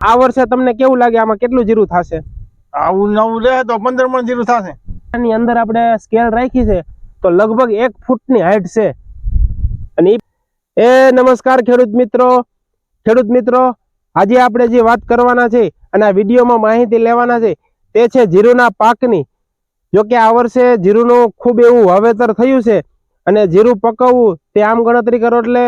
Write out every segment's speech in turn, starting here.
આ વર્ષે તમને કેવું લાગે? આમાં કેટલું જીરું થશે? આવું નવું રહે તો પંદર મણ જીરું થશે. આની અંદર આપણે સ્કેલ રાખી છે તો લગભગ એક ફૂટની હાઈટ છે. અને એ નમસ્કાર ખેડૂત મિત્રો. ખેડૂત મિત્રો આજે આપણે જે વાત કરવાના છે અને આ વિડીયોમાં માહિતી લેવાના છે તે છે જીરુના પાકની. જો કે આ વર્ષે જીરુનું ખૂબ એવું વાવેતર થયું છે અને જીરું પકવવું તે આમ ગણતરી કરો એટલે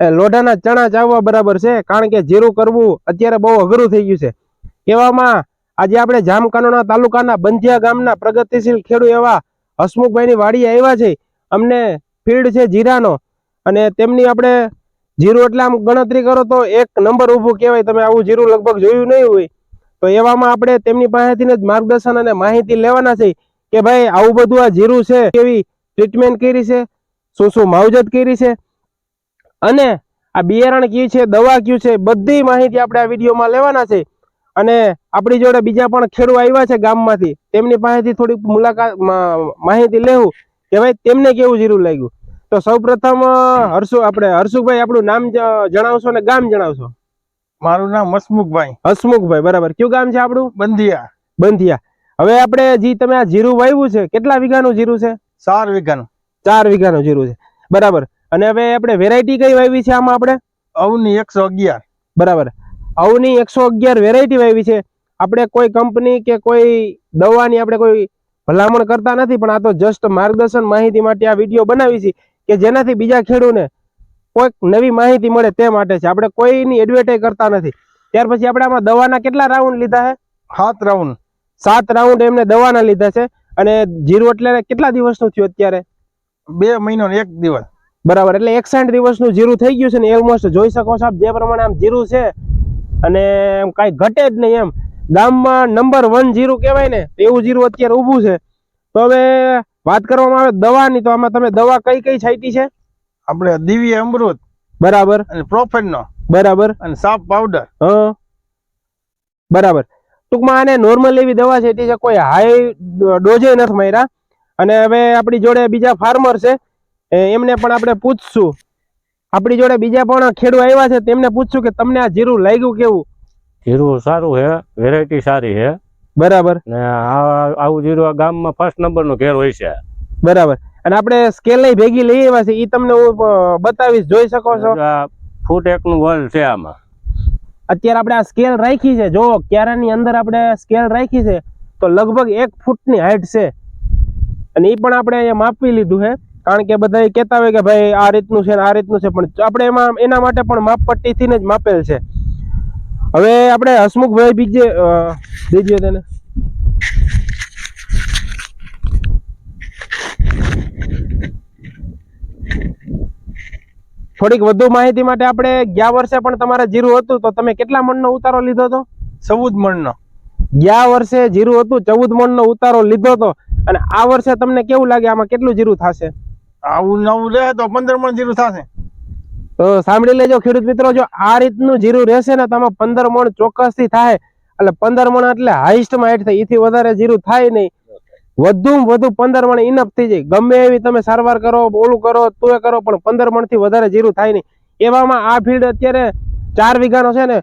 લોઢાના ચણા ચાવવા બરાબર છે, કારણ કે જીરું કરવું અત્યારે બહુ અઘરું થઈ ગયું છે. એવામાં આજે આપણે જામકાનોના તાલુકાના બંધિયા ગામના પ્રગતિશીલ ખેડૂત એવા હસમુખભાઈની વાડીએ આવ્યા છે. અમને ફીલ્ડ છે જીરાનો અને તેમની આપણે જીરું એટલે આમ ગણતરી કરો તો એક નંબર ઊભું કહેવાય. તમે આવું જીરું લગભગ જોયું નહીં હોય. તો એવામાં આપણે તેમની પાસેથી જ માર્ગદર્શન અને માહિતી લેવાના છે કે ભાઈ આવું બધું આ જીરું છે, કેવી ટ્રીટમેન્ટ કરી છે? શું શું માવજત કરી છે? અને આ બિયારણ કયું છે દવા કયું છે બધી માહિતી આપણે આ વિડીયોમાં લેવાના છે. અને આપણી જોડે બીજા પણ ખેડૂત આવ્યા છે ગામમાંથી. તેમની પાસેથી થોડીક મુલાકાત માહિતી લેવું કે ભાઈ તેમને કેવું જીરું લાગ્યું. તો સૌપ્રથમ પ્રથમ હર્ષુ આપણે હર્ષુભાઈ આપણું નામ જણાવશો અને ગામ જણાવશો. મારું નામ હસમુખભાઈ. હસમુખભાઈ બરાબર. કયું ગામ છે આપણું? બંધિયા. બંધિયા. હવે આપણે જે તમે આ જીરું વાવ્યું છે કેટલા વીઘાનું જીરું છે? ચાર વીઘાનું. ચાર વીઘાનું જીરું છે. બરાબર. અને હવે આપણે વેરાયટી કઈ વાવી છે આમાં આપણે? અવની એકસો અગિયાર. બરાબર. અવની એકસો અગિયાર વેરાયટી વાવી છે. આપણે કોઈ કંપની કે કોઈ દવાની આપણે કોઈ ભલામણ કરતા નથી પણ આ તો જસ્ટ માર્ગદર્શન માહિતી માટે આ વીડિયો બનાવી છે કે જેનાથી બીજા ખેડૂને કોઈક નવી માહિતી મળે તે માટે છે. આપણે કોઈની એડવર્ટાઈઝ કરતા નથી. ત્યાર પછી આપણે આમાં દવાના કેટલા રાઉન્ડ લીધા છે? સાત રાઉન્ડ સાત રાઉન્ડ એમને દવાના લીધા છે. અને જીરું એટલે કેટલા દિવસનું થયું અત્યારે? બે મહિનો એક દિવસ. બરાબર એટલે એકસાઠ દિવસનું જીરું થઈ ગયું છે ને ઓલમોસ્ટ જોઈ શકો છો આપ જે પ્રમાણે આમ જીરું છે અને એમ કાંઈ ઘટે જ નહીં એમ. ગામમાં નંબર વન જીરું કહેવાય ને એવું જીરું અત્યારે ઊભું છે. તો હવે વાત કરવામાં આવે દવાની તો આમાં તમે દવા કઈ કઈ છાંટી છે? આપણે દિવ્ય અમૃત બરાબર. અને પ્રોફેટ નો બરાબર. અને સાફ પાવડર. હા. બરાબર. ટૂંકમાં આને નોર્મલ એવી દવા છે છે કોઈ હાઈ ડોઝે નથી માર્યા. અને હવે આપણી જોડે બીજા ફાર્મર છે એમને પણ આપણે પૂછશું. આપણી જોડે બીજા પણ ખેડૂત આવ્યા છે તેમને પૂછશું કે તમને આ જીરું લાગ્યું કેવું? જીરું સારું છે વેરાયટી સારી છે. બરાબર. ને આવું જીરું આ ગામમાં ફર્સ્ટ નંબરનો ઘેર હોય છે. બરાબર. અને આપણે સ્કેલ ભેગી લઈ આવ્યા છે એ તમને હું બતાવીશ જોઈ શકો છો? ફૂટ એકનું વલ છે આમાં. અત્યારે આપણે આ સ્કેલ રાખી છે જો ક્યારાની અંદર આપણે સ્કેલ રાખી છે તો લગભગ એક ફૂટની હાઈટ છે. અને એ પણ આપણે અહીંયા માપી લીધું છે. કારણ કે બધા કહેતા હોય કે ભાઈ આ રીતનું છે ને આ રીતનું છે પણ આપણે એમાં એના માટે પણ માપપટ્ટીથી જ માપેલ છે. હવે આપણે હસમુખભાઈ બીજે દેજો તેને. થોડીક વધુ માહિતી માટે આપણે ગયા વર્ષે પણ તમારે જીરું હતું તો તમે કેટલા મણનો ઉતારો લીધો હતો? ચૌદ મણનો. ગયા વર્ષે જીરું હતું ચૌદ મણનો ઉતારો લીધો હતો. અને આ વર્ષે તમને કેવું લાગે આમાં કેટલું જીરું થશે? આવું નવું રહે તો પંદર મણ જીરું થશે. તો સાંભળી લેજો ખેડૂત મિત્રો, જો આ રીતનું જીરું રહેશે ને તમે પંદર મણ ચોક્કસથી થાય. એટલે પંદર મણ એટલે હાઈસ્ટમાં હાઈટ થાય. એથી વધારે જીરું થાય નહીં. વધુમાં વધુ પંદર મણ ઇનફ થઈ જાય. ગમે એવી તમે સારવાર કરો, ઓલું કરો તું કરો, પણ પંદર મણથી વધારે જીરું થાય નહીં. એવામાં આ ફીલ્ડ અત્યારે ચાર વીઘાનો છે ને,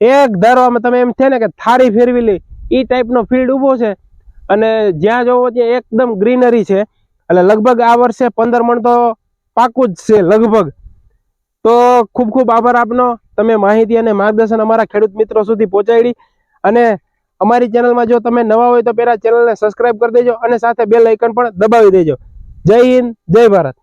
એક ધારવામાં તમે એમ છે ને કે થાળી ફેરવી લે. એ ટાઈપનો ફીલ્ડ ઊભો છે. અને જ્યાં જોવો ત્યાં એકદમ ગ્રીનરી છે. એટલે લગભગ આ વર્ષે પંદર મણ તો પાકું જ છે લગભગ. તો ખૂબ ખૂબ આભાર આપનો. તમે માહિતી અને માર્ગદર્શન અમારા ખેડૂત મિત્રો સુધી પહોંચાડી. અને અમારી ચેનલમાં જો તમે નવા હોય તો પહેલા ચેનલને સબસ્ક્રાઈબ કરી દેજો અને સાથે બેલ આઇકન પણ દબાવી દેજો. જય હિન્દ, જય ભારત.